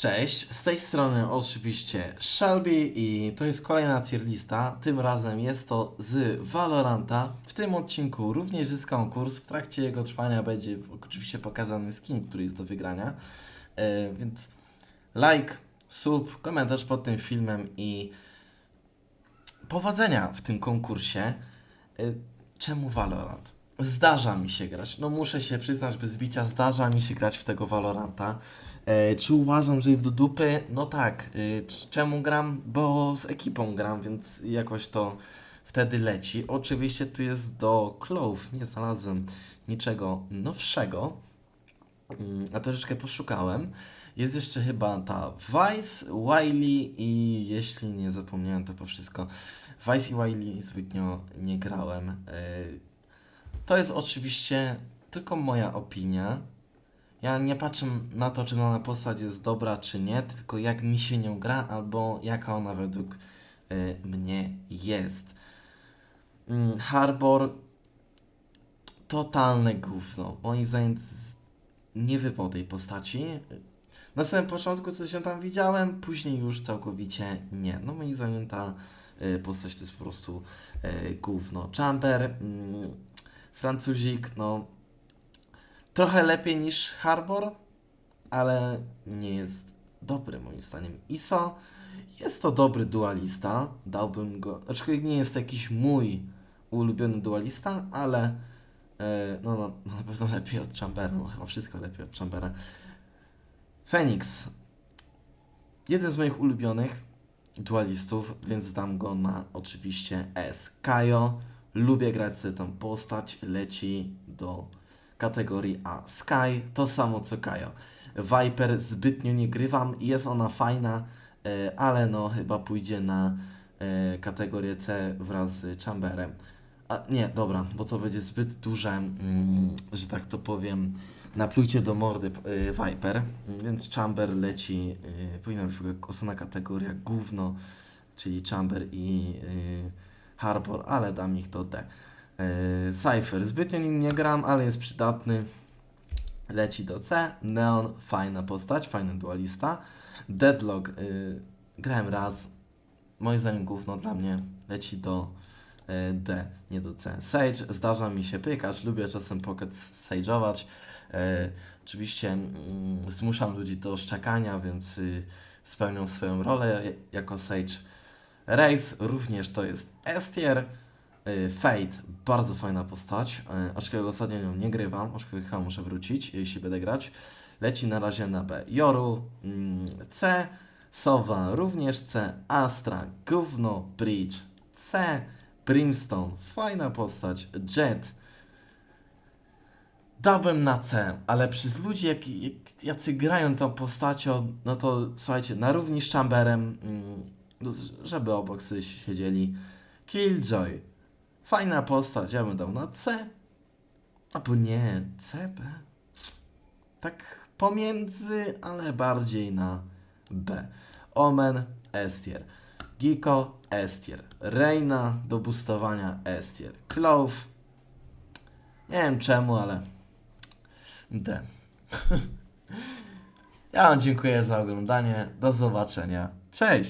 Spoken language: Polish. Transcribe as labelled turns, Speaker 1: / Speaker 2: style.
Speaker 1: Cześć, z tej strony oczywiście Shelby i to jest kolejna tier. Tym razem jest to z Valoranta. W tym odcinku również jest konkurs. W trakcie jego trwania będzie oczywiście pokazany skin, który jest do wygrania. E, więc like, sub, komentarz pod tym filmem i powodzenia w tym konkursie. E, Czemu Valorant? Zdarza mi się grać. No muszę się przyznać bez bicia, zdarza mi się grać w tego Valoranta. E, czy uważam, że jest do dupy? No tak. E, czemu gram? Bo z ekipą gram, więc jakoś to wtedy leci. Oczywiście tu jest do Clove, nie znalazłem niczego nowszego. Mm, A troszeczkę poszukałem. Jest jeszcze chyba ta Vice, Wiley i jeśli nie zapomniałem to po wszystko. Vice i Wiley zbytnio nie grałem. E, To jest oczywiście tylko moja opinia. Ja nie patrzę na to, czy dana postać jest dobra, czy nie, tylko jak mi się nią gra, albo jaka ona według y, mnie jest. Mm, Harbor totalne gówno. Moim zdaniem nie wypał tej postaci. Na samym początku coś się tam widziałem, później już całkowicie nie. No moim zdaniem ta y, postać to jest po prostu y, gówno. Chamber, mm, Francuzik, no trochę lepiej niż Harbor, ale nie jest dobry moim zdaniem. ISO jest to dobry dualista, dałbym go, aczkolwiek nie jest to jakiś mój ulubiony dualista, ale no, no, no na pewno lepiej od Chambera, no chyba wszystko lepiej od Chambera. Phoenix, jeden z moich ulubionych dualistów, więc dam go na oczywiście S. Kajo, lubię grać sobie tą postać, leci do kategorii A. Sky to samo co Kajo. Viper zbytnio nie grywam, jest ona fajna, e, ale no chyba pójdzie na e, kategorię C wraz z Chamberem. A nie, dobra, bo to będzie zbyt duże, mm, że tak to powiem, naplujcie do mordy y, Viper, więc Chamber leci, y, powinna być w ogóle osobna kategoria gówno, czyli Chamber i y, Harbor, ale dam ich do D. Y, Cypher, zbytnio nim nie gram, ale jest przydatny, leci do C. Neon, fajna postać, fajny dualista. Deadlock, y, grałem raz, moim zdaniem gówno dla mnie, leci do y, D, nie do C. Sage, zdarza mi się pykać, lubię czasem pocket sage'ować. E, oczywiście mm, zmuszam ludzi do szczekania, więc y, spełnią swoją rolę jako Sage. Race również to jest Estier. Y, Fate, bardzo fajna postać, y, aczkolwiek ostatnio nią nie grywam, aczkolwiek chyba muszę wrócić, jeśli będę grać. Leci na razie na B. Joru mm, C, Sowa również C, Astra, Gówno, Bridge C, Brimstone, fajna postać, Jet, Dałbym na C, ale przez ludzi, jak, jak, jacy grają tą postacią, no to słuchajcie, na równi z Chamberem, mm, żeby obok sobie siedzieli. Killjoy. Fajna postać, ja bym dał na C. Albo nie, CB. Tak pomiędzy, ale bardziej na B. Omen, Estier. Giko, Estier. Reina do boostowania Estier. Clove. Nie wiem czemu, ale D. Ja Wam dziękuję za oglądanie. Do zobaczenia. Cześć!